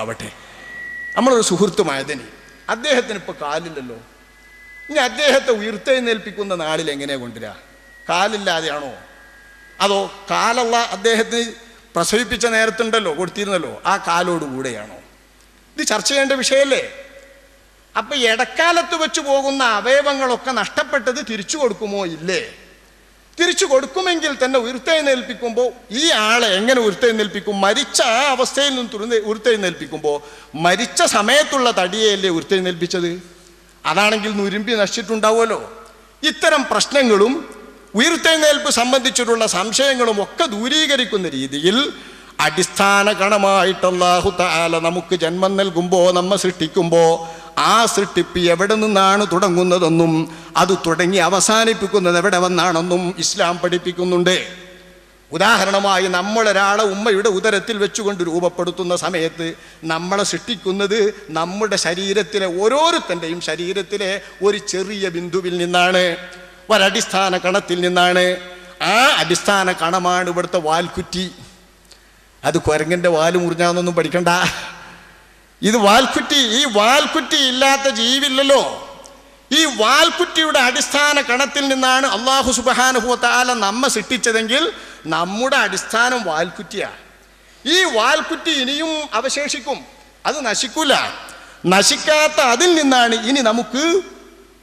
ആവട്ടെ. നമ്മളൊരു സുഹൃത്തുമായതിന് അദ്ദേഹത്തിന് ഇപ്പോൾ കാലില്ലല്ലോ. ഇനി അദ്ദേഹത്തെ ഉയർത്തെഴുന്നേൽപ്പിക്കുന്ന നാളിൽ എങ്ങനെ കൊണ്ടുവരാ കാലില്ലാതെയാണോ? അതോ കാലുള്ള അദ്ദേഹത്തിന് പ്രസവിപ്പിച്ച നേരത്തുണ്ടല്ലോ കൊടുത്തിരുന്നല്ലോ ആ കാലോടുകൂടെയാണോ ഇത് ചർച്ച ചെയ്യേണ്ട വിഷയമല്ലേ? അപ്പൊ ഇടക്കാലത്ത് വെച്ച് പോകുന്ന അവയവങ്ങളൊക്കെ നഷ്ടപ്പെട്ടത് തിരിച്ചു കൊടുക്കുമോ ഇല്ലേ? തിരിച്ചു കൊടുക്കുമെങ്കിൽ തന്നെ ഉയർത്തെഴുന്നേൽപ്പിക്കുമ്പോൾ ഈ ആളെ എങ്ങനെ ഉയർത്തെഴുന്നേൽപ്പിക്കും മരിച്ച ആ അവസ്ഥയിൽ നിന്ന് തുറന്ന് ഉയർത്തെഴുന്നേൽപ്പിക്കുമ്പോൾ മരിച്ച സമയത്തുള്ള തടിയല്ലേ ഉയർത്തെഴുന്നേൽപ്പിച്ചത് അതാണെങ്കിൽ നുരുമ്പി നശിച്ചിട്ടുണ്ടാവുമല്ലോ. ഇത്തരം പ്രശ്നങ്ങളും ഉയർത്തെഴുന്നേൽപ്പ് സംബന്ധിച്ചിട്ടുള്ള സംശയങ്ങളും ഒക്കെ ദൂരീകരിക്കുന്ന രീതിയിൽ അടിസ്ഥാന ഗണമായിട്ട് അല്ലാഹു താല നമുക്ക് ജന്മം നൽകുമ്പോൾ നമ്മെ സൃഷ്ടിക്കുമ്പോൾ ആ സൃഷ്ടിപ്പ് എവിടെ നിന്നാണ് തുടങ്ങുന്നതെന്നും അത് തുടങ്ങി അവസാനിപ്പിക്കുന്നത് എവിടെ വന്നാണെന്നും ഇസ്ലാം പഠിപ്പിക്കുന്നുണ്ട്. ഉദാഹരണമായി നമ്മളൊരാളെ ഉമ്മയുടെ ഉദരത്തിൽ വെച്ചുകൊണ്ട് രൂപപ്പെടുത്തുന്ന സമയത്ത് നമ്മളെ സൃഷ്ടിക്കുന്നത് നമ്മുടെ ശരീരത്തിലെ ഓരോരുത്തന്റെയും ശരീരത്തിലെ ഒരു ചെറിയ ബിന്ദുവിൽ നിന്നാണ് ഒരടിസ്ഥാന കണത്തിൽ നിന്നാണ്. ആ അടിസ്ഥാന കണമാണ് ഇവിടുത്തെ വാൽക്കുറ്റി. അത് കുരങ്ങന്റെ വാൽ മുറിഞ്ഞാന്നൊന്നും പഠിക്കണ്ട. ഇത് വാൽക്കുറ്റി ഈ വാൽക്കുറ്റി ഇല്ലാത്ത ജീവില്ലല്ലോ. ഈ വാൽക്കുറ്റിയുടെ അടിസ്ഥാന കണത്തിൽ നിന്നാണ് അള്ളാഹു സുബാനുഭവത്താല നമ്മെ സൃഷ്ടിച്ചതെങ്കിൽ നമ്മുടെ അടിസ്ഥാനം വാൽക്കുറ്റിയാണ് ഈ വാൽക്കുറ്റി ഇനിയും അവശേഷിക്കും. അത് നശിക്കൂല. നശിക്കാത്ത അതിൽ നിന്നാണ് ഇനി നമുക്ക്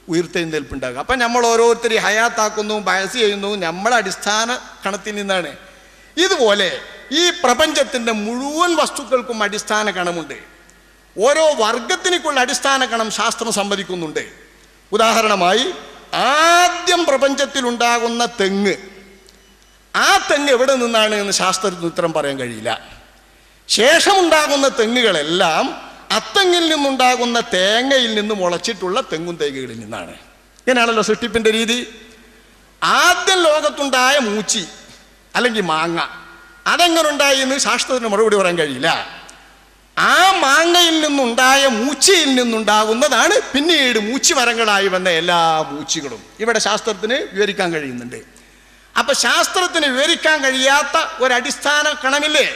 ഉയർത്തെഴുന്നേൽപ്പുണ്ടാകുക. അപ്പം നമ്മൾ ഓരോരുത്തരെ ഹയാത്താക്കുന്നു ബയസ് ചെയ്യുന്നു നമ്മളെ അടിസ്ഥാന കണത്തിൽ നിന്നാണ്. ഇതുപോലെ ഈ പ്രപഞ്ചത്തിന്റെ മുഴുവൻ വസ്തുക്കൾക്കും അടിസ്ഥാന കണമുണ്ട്. ഓരോ വർഗത്തിനേക്കുള്ള അടിസ്ഥാന കണം ശാസ്ത്രം സമ്മതിക്കുന്നുണ്ട് ഉദാഹരണമായി ആദ്യം പ്രപഞ്ചത്തിലുണ്ടാകുന്ന തെങ്ങ്. ആ തെങ്ങ് എവിടെ നിന്നാണ് എന്ന് ശാസ്ത്രത്തിന് ഉത്തരം പറയാൻ കഴിയില്ല. ശേഷമുണ്ടാകുന്ന തെങ്ങുകളെല്ലാം അത്തെങ്ങിൽ നിന്നുണ്ടാകുന്ന തേങ്ങയിൽ നിന്ന് മുളച്ചിട്ടുള്ള തെങ്ങും തേങ്ങകളിൽ നിന്നാണ്. ഇങ്ങനെയാണല്ലോ സൃഷ്ടിപ്പിന്റെ രീതി. ആദ്യം ലോകത്തുണ്ടായ മൂച്ചി അല്ലെങ്കിൽ മാങ്ങ. അതെങ്ങനെ ഉണ്ടായി എന്ന് ശാസ്ത്രത്തിന് മറുപടി പറയാൻ കഴിയില്ല. ആ മാങ്ങയിൽ നിന്നുണ്ടായ മൂച്ചയിൽ നിന്നുണ്ടാകുന്നതാണ് പിന്നീട് മൂച്ചി മരങ്ങളായി വന്ന എല്ലാ മൂച്ചികളും. ഇവിടെ ശാസ്ത്രത്തിന് വിവരിക്കാൻ കഴിയുന്നുണ്ട്. അപ്പൊ ശാസ്ത്രത്തിന് വിവരിക്കാൻ കഴിയാത്ത ഒരടിസ്ഥാന കണമില്ലേ?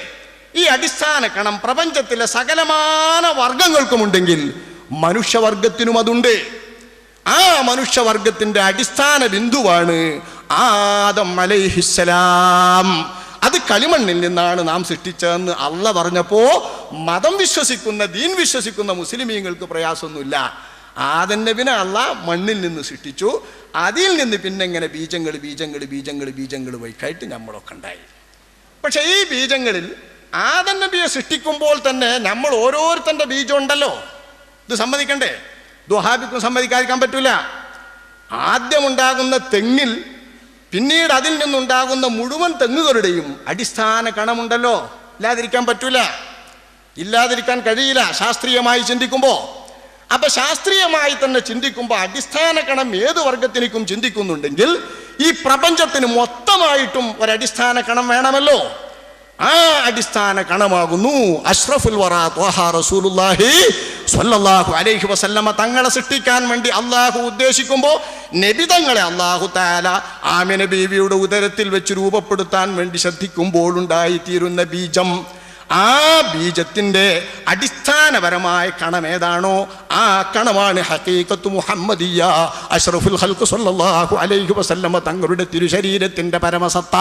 ഈ അടിസ്ഥാന കണം പ്രപഞ്ചത്തിലെ സകലമാന വർഗങ്ങൾക്കുമുണ്ടെങ്കിൽ മനുഷ്യവർഗത്തിനും അതുണ്ട്. ആ മനുഷ്യവർഗത്തിന്റെ അടിസ്ഥാന ബിന്ദുവാണ് ആദം അലൈഹിസ്സലാം. അത് കളിമണ്ണിൽ നിന്നാണ് നാം സൃഷ്ടിച്ചതെന്ന് അള്ള പറഞ്ഞപ്പോ മതം വിശ്വസിക്കുന്ന ദീൻ വിശ്വസിക്കുന്ന മുസ്ലിമീങ്ങൾക്ക് പ്രയാസമൊന്നുമില്ല. ആദൻ നബിനെ അള്ള മണ്ണിൽ നിന്ന് സൃഷ്ടിച്ചു. അതിൽ നിന്ന് പിന്നെ ഇങ്ങനെ ബീജങ്ങൾ ബീജങ്ങൾ ബീജങ്ങൾ ബീജങ്ങൾ വൈക്കായിട്ട് നമ്മളൊക്കെ ഉണ്ടായി. പക്ഷെ ഈ ബീജങ്ങളിൽ ആദൻ നബിയെ സൃഷ്ടിക്കുമ്പോൾ തന്നെ നമ്മൾ ഓരോരുത്തന്റെ ബീജം ഉണ്ടല്ലോ. ഇത് സമ്മതിക്കണ്ടേ? ദുഹാബിക്കും സമ്മതിക്കാതിരിക്കാൻ പറ്റൂല. ആദ്യമുണ്ടാകുന്ന തെങ്ങിൽ പിന്നീട് അതിൽ നിന്നുണ്ടാകുന്ന മുഴുവൻ തെങ്ങുകളുടെയും അടിസ്ഥാന കണമുണ്ടല്ലോ. ഇല്ലാതിരിക്കാൻ പറ്റൂല. ഇല്ലാതിരിക്കാൻ കഴിയില്ല ശാസ്ത്രീയമായി ചിന്തിക്കുമ്പോൾ അപ്പൊ ശാസ്ത്രീയമായി തന്നെ ചിന്തിക്കുമ്പോൾ അടിസ്ഥാന കണം ഏത് വർഗത്തിനേക്കും ചിന്തിക്കുന്നുണ്ടെങ്കിൽ ഈ പ്രപഞ്ചത്തിന് മൊത്തമായിട്ടും ഒരടിസ്ഥാന കണം വേണമല്ലോ. ആ അടിസ്ഥാന കണമാകുന്നു. അഷ്റഫുൽ വറ ത്വഹ റസൂലുള്ളാഹി സ്വല്ലല്ലാഹു അലൈഹി വസല്ലമ തങ്ങളെ സൃഷ്ടിക്കാൻ വേണ്ടി അള്ളാഹു ഉദ്ദേശിക്കുമ്പോൾ നബി തങ്ങളെ അള്ളാഹു താല ആമിന ബീവിയുടെ ഉദരത്തിൽ വെച്ച് രൂപപ്പെടുത്താൻ വേണ്ടി ശ്രദ്ധിക്കുമ്പോൾ ഉണ്ടായിത്തീരുന്ന ബീജം. ആ ബീജത്തിന്റെ അടിസ്ഥാനപരമായ കണം ഏതാണോ ആ കണമാണ് ഹക്കീക്കത്ത് മുഹമ്മദിയ അഷ്റഫുൽ ഹൽക്ക് സല്ലാഹു അലൈഹി വസല്ലമ തങ്ങളുടെ തിരുശരീരത്തിന്റെ പരമസത്ത.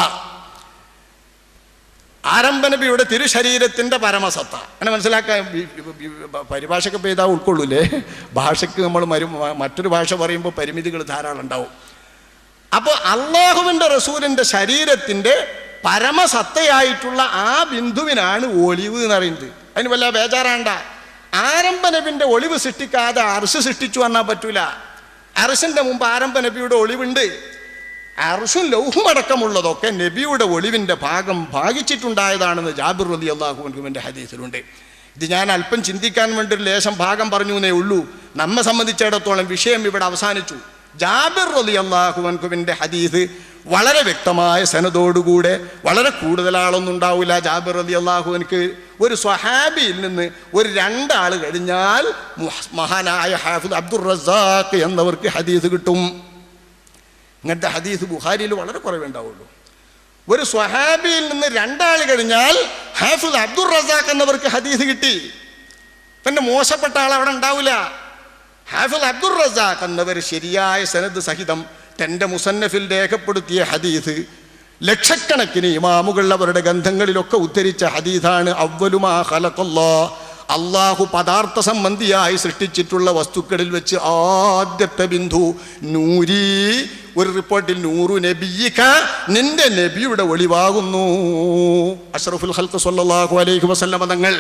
ആരംഭ നബിയുടെ തിരുശരീരത്തിന്റെ പരമസത്ത. അങ്ങനെ മനസ്സിലാക്കാൻ ഇതാ പരിഭാഷയ്ക്ക് ചെയ്താൽ ഉൾക്കൊള്ളൂലേ? ഭാഷയ്ക്ക് നമ്മൾ മരു മറ്റൊരു ഭാഷ പറയുമ്പോൾ പരിമിതികൾ ധാരാളം ഉണ്ടാവും. അപ്പോൾ അള്ളാഹുവിന്റെ റസൂലിന്റെ ശരീരത്തിന്റെ പരമസത്തയായിട്ടുള്ള ആ ബിന്ദുവിനാണ് ഒളിവ് എന്ന് പറയുന്നത്. അതിന് വല്ല ബേജാറാണ്ട. ആരംഭ നബിന്റെ ഒളിവ് സൃഷ്ടിക്കാതെ അർശ് സൃഷ്ടിച്ചു വന്നാൽ പറ്റൂല. അർശിന്റെ മുമ്പ് ആരംഭ നബിയുടെ ഒളിവുണ്ട്. അർഷും ലൗഹും അടക്കമുള്ളതൊക്കെ നബിയുടെ ഒളിവിന്റെ ഭാഗം ഭാഗിച്ചിട്ടുണ്ടായതാണെന്ന് ജാബിർ റലി അള്ളാഹുവിന്റെ ഹദീസിലുണ്ട്. ഇത് ഞാൻ അല്പം ചിന്തിക്കാൻ വേണ്ടി ഒരു ലേശം ഭാഗം പറഞ്ഞു എന്നേ ഉള്ളൂ. നമ്മെ സംബന്ധിച്ചിടത്തോളം വിഷയം ഇവിടെ അവസാനിച്ചു. ജാബിർ റലി അള്ളാഹുവിന്റെ ഹദീസ് വളരെ വ്യക്തമായ സനതോടുകൂടെ വളരെ കൂടുതൽ ആളൊന്നും ഉണ്ടാവില്ല. ജാബിർ അലി അള്ളാഹുവിനക്ക് ഒരു സ്വഹാബിയിൽ നിന്ന് ഒരു രണ്ടാൾ കഴിഞ്ഞാൽ മഹാനായ ഹാഫിദ് അബ്ദുർ റസാഖ് എന്നവർക്ക് ഹദീസ് കിട്ടും. ഇങ്ങനത്തെ ഹദീസ് ബുഹാരിയിൽ വളരെ കുറവുണ്ടാവുള്ളൂ ഒരു സ്വഹാബിയിൽ നിന്ന് രണ്ടാൾ കഴിഞ്ഞാൽ ഹാഫിദ് അബ്ദുർ റസാഖ് എന്നവർക്ക് ഹദീസ് കിട്ടി. പിന്നെ മോശപ്പെട്ട ആൾ അവിടെ ഉണ്ടാവില്ല. ഹാഫു അബ്ദുൾ റസാഖ് എന്നവർ ശരിയായ സനദ് സഹിതം തന്റെ മുസന്നഫിൽ രേഖപ്പെടുത്തിയ ഹദീസ് ലക്ഷക്കണക്കിന് ഇമാമുകൾ അവരുടെ ഗന്ധങ്ങളിലൊക്കെ ഉദ്ധരിച്ച ഹദീസാണ് അവലുമാ ഖലഖല്ലാ അള്ളാഹു പദാർത്ഥ സംബന്ധിയായി സൃഷ്ടിച്ചിട്ടുള്ള വസ്തുക്കളിൽ വെച്ച് ആദ്യത്തെ ബിന്ദു നൂരി. ഒരു റിപ്പോർട്ടിൽ നൂറു നബിയിക്ക നിന്റെ നബിയുടെ ഒളിവാകുന്നു. അഷ്റഫുൽ ഹൽക്ക് സല്ലാഹു അലൈഹി വസല്ലമ തങ്ങൾ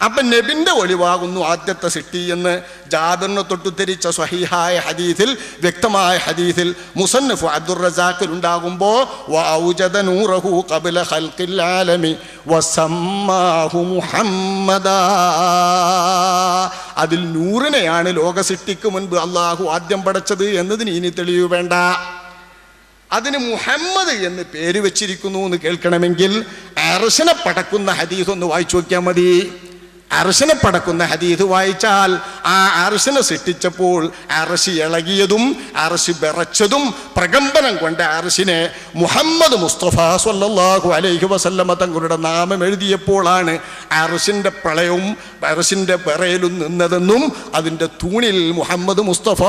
അപ്പൊ നബിന്റെ ഒളിവാകുന്നു ആദ്യത്തെ സിട്ടി എന്ന് ജാബിറിനെ തൊട്ടുദ്ധരിച്ച സ്വഹീഹായ ഹദീസിൽ വ്യക്തമായ ഹദീസിൽ മുസന്നഫ് അബ്ദുർ റസാഖിൽ ഉണ്ടാകുമ്പോൾ നൂറഹു അതിൽ നൂറിനെയാണ് ലോക സിട്ടിക്ക് മുൻപ് അള്ളാഹു ആദ്യം പടച്ചത് എന്നതിന് ഇനി തെളിയുവേണ്ട അതിന് മുഹമ്മദ് എന്ന് പേര് വെച്ചിരിക്കുന്നു എന്ന് കേൾക്കണമെങ്കിൽ അർശനെ പടക്കുന്ന ഹദീസ് ഒന്ന് വായിച്ചു നോക്കിയാൽ മതി. അർശനെ പടക്കുന്ന ഹദീത് വായിച്ചാൽ ആ അർശനെ സൃഷ്ടിച്ചപ്പോൾ അറശി ഇളകിയതും അറശി വിറച്ചതും പ്രകമ്പനം കൊണ്ട് അർശിനെ മുഹമ്മദ് മുസ്തഫ സല്ലല്ലാഹു അലൈഹി വസല്ലമ തങ്ങളുടെ നാമം എഴുതിയപ്പോഴാണ് അറശിന്റെ പ്രളയവും അറശിന്റെ വിറയലും നിന്നതെന്നും അതിന്റെ തൂണിൽ മുഹമ്മദ് മുസ്തഫ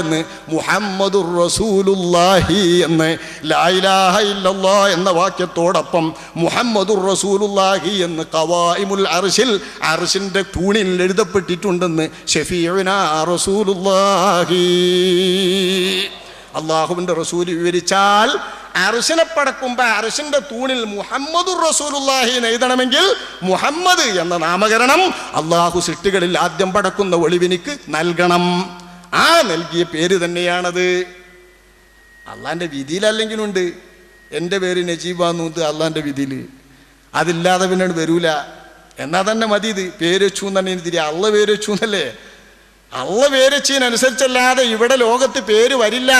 എന്ന് മുഹമ്മദുർ റസൂലുല്ലാഹി എന്ന് ലായിലാഹ ഇല്ലല്ലാ എന്ന വാക്യത്തോടൊപ്പം മുഹമ്മദുർ റസൂലുല്ലാഹി എന്ന് കവായിമുൽ അർശിൽ അർശിന്റെ തൂണിൽ എഴുതപ്പെട്ടിട്ടുണ്ടെന്ന് റസൂലുല്ലാഹി അള്ളാഹുവിന്റെ റസൂൽ വിവരിച്ചാൽ അർശിനെ പടക്കുമ്പോൾ അർശിന്റെ തൂണിൽ മുഹമ്മദുർ റസൂലുല്ലാഹി എന്ന് എഴുതണമെങ്കിൽ മുഹമ്മദ് എന്ന നാമകരണം അള്ളാഹു സൃഷ്ടികളിൽ ആദ്യം പടക്കുന്ന ഒളിവിനിക്ക് നൽകണം. ആ നൽകിയ പേര് തന്നെയാണത്. അള്ളാന്റെ വിധിയിലല്ലെങ്കിലും ഉണ്ട് എന്റെ പേര് നജീബാന്നുണ്ട് അള്ളാന്റെ വിധിയിൽ. അതില്ലാതെ പിന്നെ വരൂല. എന്നാ തന്നെ മതി ഇത്. പേര് വെച്ചു എന്ന് തന്നെ തിരി അള്ള പേര് വെച്ചു എന്നല്ലേ? അള്ള പേര് വെച്ചതിനനുസരിച്ചല്ലാതെ ഇവിടെ ലോകത്ത് പേര് വരില്ല.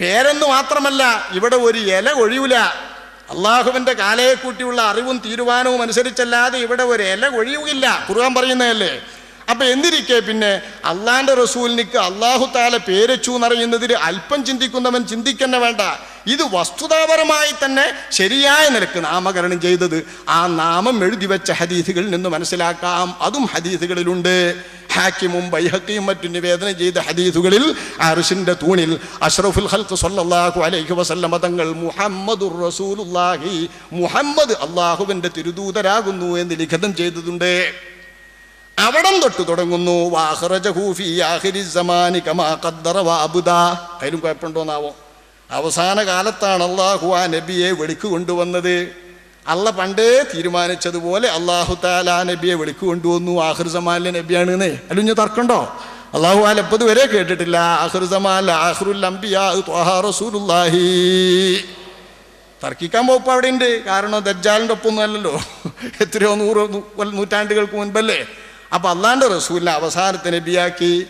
പേരെന്ന് മാത്രമല്ല ഇവിടെ ഒരു ഇല ഒഴിയൂല അള്ളാഹുവിന്റെ കാലയെ കൂട്ടിയുള്ള അറിവും തീരുമാനവും അനുസരിച്ചല്ലാതെ ഇവിടെ ഒരു ഇല ഒഴിയുകയില്ല കുറുവാൻ പറയുന്നതല്ലേ? അപ്പൊ എന്തിരിക്കെ പിന്നെ? അള്ളാന്റെ റസൂലിനിക്ക് അള്ളാഹു താല പേരച്ചു എന്നറിയുന്നതിൽ അല്പം ചിന്തിക്കുന്നവൻ ചിന്തിക്കന്നെ വേണ്ട. ഇത് വസ്തുതാപരമായി തന്നെ ശരിയായ നിലയ്ക്ക് നാമകരണം ചെയ്തത്. ആ നാമം എഴുതി വെച്ച ഹദീസുകളിൽ നിന്ന് മനസ്സിലാക്കാം. അതും ഹദീസുകളിലുണ്ട്. ഹാക്കിമും ബൈഹക്കിയും മറ്റു നിവേദനം ചെയ്ത ഹദീസുകളിൽ അർഷിന്റെ തൂണിൽ അഷ്റഫുൽ ഹൽക്ക് സല്ലല്ലാഹു അലൈഹി വസല്ലമ തങ്ങൾ മുഹമ്മദുർ റസൂലുള്ളാഹി മുഹമ്മദ് അള്ളാഹുവിന്റെ തിരുദൂതരാകുന്നു എന്ന് ലിഖിതം ചെയ്തതുണ്ട്. അവിടം തൊട്ട് തുടങ്ങുന്നു. വാഹ്റജഹു ഫീ ആഖിരി സമാനി കമാ ഖദ്ദറ വാബുദ അതിലും കുഴപ്പമുണ്ടോന്നാവോ? അവസാന കാലത്താണ് അള്ളാഹു ആ നബിയെ വെളിക്ക് കൊണ്ടുവന്നത്. അല്ല പണ്ടേ തീരുമാനിച്ചതുപോലെ അള്ളാഹു താല ആ നബിയെ വെളിക്ക് കൊണ്ടുവന്നു. ആഹിർ നബിയാണ് നബിയാണെന്നേ. അല്ലുഞ്ഞ് തർക്കണ്ടോ? അള്ളാഹു ആ ലപ്പത് വരെ കേട്ടിട്ടില്ല. ആഹിർ ആഹ്റുൽ അംബിയാ തർക്കിക്കാൻ പോപ്പ് അവിടെ ഉണ്ട് കാരണം ദജ്ജാലിന്റെ ഒപ്പം അല്ലല്ലോ. എത്രയോ നൂറ് നൂറ്റാണ്ടുകൾക്ക് മുൻപല്ലേ. അപ്പൊ അള്ളാന്റെ റസൂലിനെ അവസാനത്തെ നബിയാക്കി.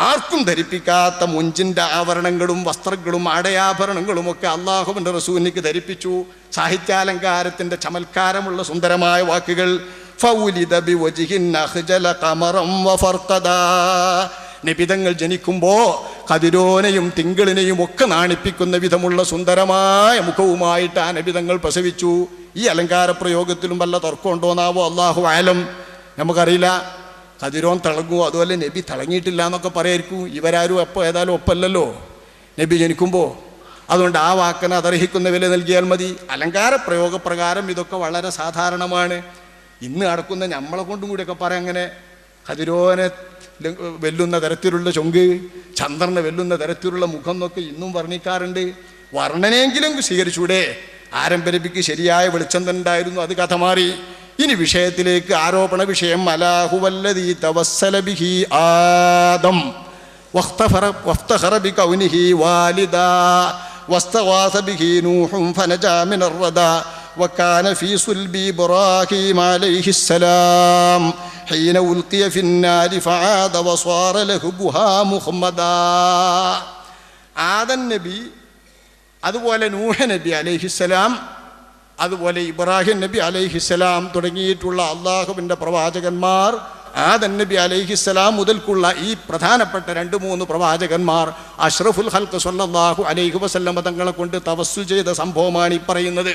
ആർക്കും ധരിപ്പിക്കാത്ത മുഞ്ചിന്റെ ആവരണങ്ങളും വസ്ത്രങ്ങളും അടയാഭരണങ്ങളും ഒക്കെ അള്ളാഹുവിന്റെ റസൂലിക്ക് ധരിപ്പിച്ചു. സാഹിത്യാലങ്കാരത്തിന്റെ ചമൽക്കാരമുള്ള സുന്ദരമായ വാക്കുകൾ. നിബിതങ്ങൾ ജനിക്കുമ്പോ കതിരോനെയും തിങ്കളിനെയും ഒക്കെ നാണിപ്പിക്കുന്ന വിധമുള്ള സുന്ദരമായ മുഖവുമായിട്ട് ആ നബിതങ്ങൾ പ്രസവിച്ചു. ഈ അലങ്കാര പ്രയോഗത്തിലും വല്ല തർക്കമുണ്ടോന്നാവോ അള്ളാഹു ആലം നമുക്കറിയില്ല. കതിരോൻ തിളങ്ങുമോ അതുപോലെ നബി തിളങ്ങിയിട്ടില്ല എന്നൊക്കെ പറയായിരിക്കും. ഇവരാരും എപ്പോൾ ഏതായാലും ഒപ്പല്ലല്ലോ? നബി ജനിക്കുമ്പോൾ അതുകൊണ്ട് ആ വാക്കിന് അതർഹിക്കുന്ന വില നൽകിയാൽ മതി. അലങ്കാര പ്രയോഗപ്രകാരം ഇതൊക്കെ വളരെ സാധാരണമാണ്. ഇന്ന് നടക്കുന്ന നമ്മളെ കൊണ്ടും കൂടിയൊക്കെ പറയാം അങ്ങനെ. കതിരോനെ വെല്ലുന്ന തരത്തിലുള്ള ചൊങ്ക് ചന്ദ്രനെ വെല്ലുന്ന തരത്തിലുള്ള മുഖം എന്നൊക്കെ ഇന്നും വർണിക്കാറുണ്ട്. വർണനെങ്കിലും സ്വീകരിച്ചൂടെ ആരംഭരപ്പിക്ക് ശരിയായ വെളിച്ചം തന്നെ ഉണ്ടായിരുന്നു അത് കഥ മാറി ഇനി വിഷയത്തിലേക്ക് ആരോപണ വിഷയം അലാഹുവല്ലദീ തവസ്സല ബിഹി ആദം واختفر وافتخر بكونه والدا واستغاث به نوح فنجا من الردى وكان في صلب ابراهيم عليه السلام حين القي في النار فعاد وصار لهبها مخمدا ആദൻ നബി അതുപോലെ നൂഹ നബി അലൈഹിസ്സലാം അതുപോലെ ഇബ്രാഹിം നബി അലൈഹിസ്സലാം തുടങ്ങിയിട്ടുള്ള അള്ളാഹുവിന്റെ പ്രവാചകന്മാർ ആദൻ നബി അലൈഹിസ്സലാം മുതൽക്കുള്ള ഈ പ്രധാനപ്പെട്ട രണ്ട് മൂന്ന് പ്രവാചകന്മാർ അഷ്റഫുൽ ഹൽക്ക് സല്ലല്ലാഹു അലൈഹി വസല്ലം തങ്ങളെ കൊണ്ട് തവസ്സു ചെയ്ത സംഭവമാണ് ഈ പറയുന്നത്.